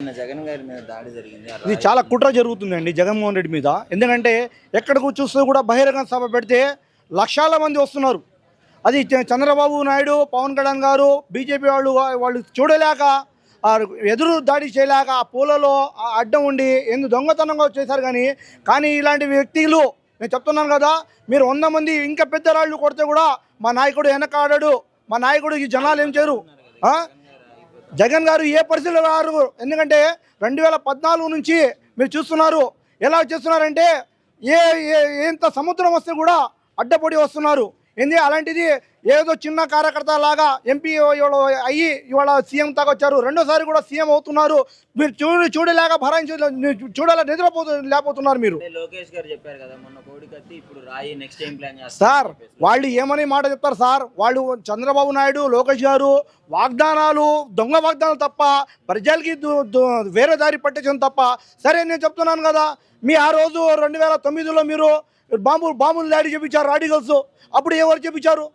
నిన్న జగన్ గారి మీద దాడి జరిగింది ఆ ఇది చాలా కుట్ర జరుగుతుందండి జగన్మోహన్ రెడ్డి మీద. ఎందుకంటే ఎక్కడికి చూస్తే కూడా బహిరంగ సభ పెడితే లక్షల మంది వస్తున్నారు. అది చంద్రబాబు నాయుడు పవన్ కళ్యాణ్ గారు బీజేపీ వాళ్ళు వాళ్ళు చూడలేక ఎదురు దాడి చేయలేక ఆ పూలలో ఆ అడ్డం ఉండి ఎందుకు దొంగతనంగా చేశారు కానీ కానీ ఇలాంటి వ్యక్తులు నేను చెప్తున్నాను కదా మీరు వంద మంది ఇంకా పెద్ద రాళ్ళు కొడితే కూడా మా నాయకుడు వెనకాడాడు. మా నాయకుడు ఈ జనాలు ఏం చేయరు? జగన్ గారు ఏ పరిస్థితుల్లో రారు ఎందుకంటే రెండు వేల పద్నాలుగు నుంచి మీరు చూస్తున్నారు. ఎలా చేస్తున్నారంటే ఏ ఏ- ఎంత సముద్రం వస్తే కూడా అడ్డపడి వస్తున్నారు. ఏంది? అలాంటిది ఏదో చిన్న కార్యకర్త లాగా ఎంపీ ఇవాళ అయ్యి ఇవాళ సీఎం దాకా వచ్చారు. రెండోసారి కూడా సీఎం అవుతున్నారు. మీరు చూడ చూడలేక భరాయించ చూడాల నిద్రపోతు లేకపోతున్నారు మీరు. లోకేష్ గారు చెప్పారు కదా మొన్న ఇప్పుడు రాయి నెక్స్ట్ టైం ప్లాన్ సార్ వాళ్ళు ఏమని మాట చెప్తారు సార్? వాళ్ళు చంద్రబాబు నాయుడు లోకేష్ గారు వాగ్దానాలు దొంగ వాగ్దానాలు తప్ప ప్రజలకి వేరే దారి పట్టించడం తప్ప సరే నేను చెప్తున్నాను కదా. మీ ఆ రోజు రెండు వేల తొమ్మిదిలో మీరు బాంబు బాంబులు దాడి చేపించారు రాడికల్స్ అప్పుడు ఎవరు చేపించారు?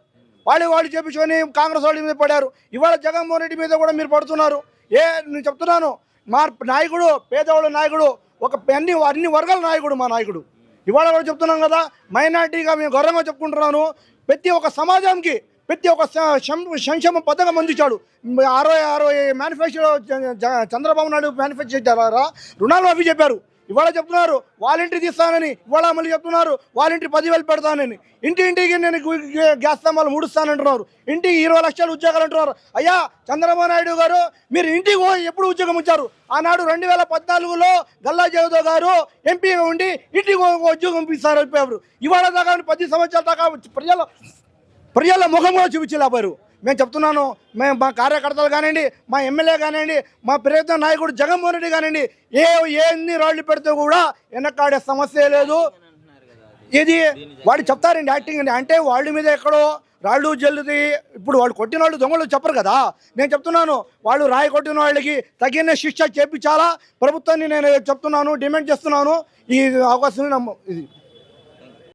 వాళ్ళు వాళ్ళు చేపించుకొని కాంగ్రెస్ వాళ్ళ మీద పడారు. ఇవాళ జగన్మోహన్ రెడ్డి మీద కూడా మీరు పడుతున్నారు. ఏ నేను చెప్తున్నాను. మా నాయకుడు పేదవాళ్ళ నాయకుడు ఒక అన్ని అన్ని వర్గాల నాయకుడు మా నాయకుడు. ఇవాళ కూడా చెప్తున్నాం కదా మైనార్టీగా మేము గౌరవంగా చెప్పుకుంటున్నాను. ప్రతి ఒక్క సమాజానికి ప్రతి ఒక్క సం- సంక్షేమ పథకం అందించాడు. అరవై అరవై మేనిఫెస్టో చంద్రబాబు నాయుడు మేనిఫెస్టో చేశారా? రుణాలు అవి చెప్పారు. ఇవాళ చెప్తున్నారు వాలంటీర్ తీస్తానని ఇవాళ మళ్ళీ చెప్తున్నారు వాలంటీర్ పదివేలు పెడతానని ఇంటి ఇంటికి నేను గ్యాస్ స్తంభాలు మూడుస్తానంటున్నారు. ఇంటికి ఇరవై లక్షల ఉద్యోగాలు అంటున్నారు అయ్యా చంద్రబాబు నాయుడు గారు మీరు ఇంటికి పోయి ఎప్పుడు ఉద్యోగం ఇచ్చారు ఆనాడు రెండు వేల పద్నాలుగులో గల్లా జయదేవ్ గారు ఎంపీగా ఉండి ఇంటికి ఉద్యోగం ఇస్తారు అయిపోయారు ఇవాళ దాకా పది సంవత్సరాల దాకా ప్రజల ప్రజల ముఖం కూడా చూపించలేపారు మేము చెప్తున్నాను మేము మా కార్యకర్తలు కానివ్వండి మా ఎమ్మెల్యే కానివ్వండి మా ప్రయత్న నాయకుడు జగన్మోహన్ రెడ్డి కానివ్వండి ఏ ఎన్ని రాళ్ళు పెడితే కూడా వెనకాడే సమస్య లేదు. ఇది వాడు చెప్తారండి యాక్టింగ్ అండి. అంటే వాళ్ళ మీద ఎక్కడో రాళ్ళు జల్లుది ఇప్పుడు వాళ్ళు కొట్టిన వాళ్ళు దొంగలు చెప్పరు కదా. నేను చెప్తున్నాను వాళ్ళు రాయి కొట్టిన వాళ్ళకి తగిన శిక్ష చేపించాలా? ప్రభుత్వాన్ని నేను చెప్తున్నాను డిమాండ్ చేస్తున్నాను. ఈ అవకాశం నమ్మ ఇది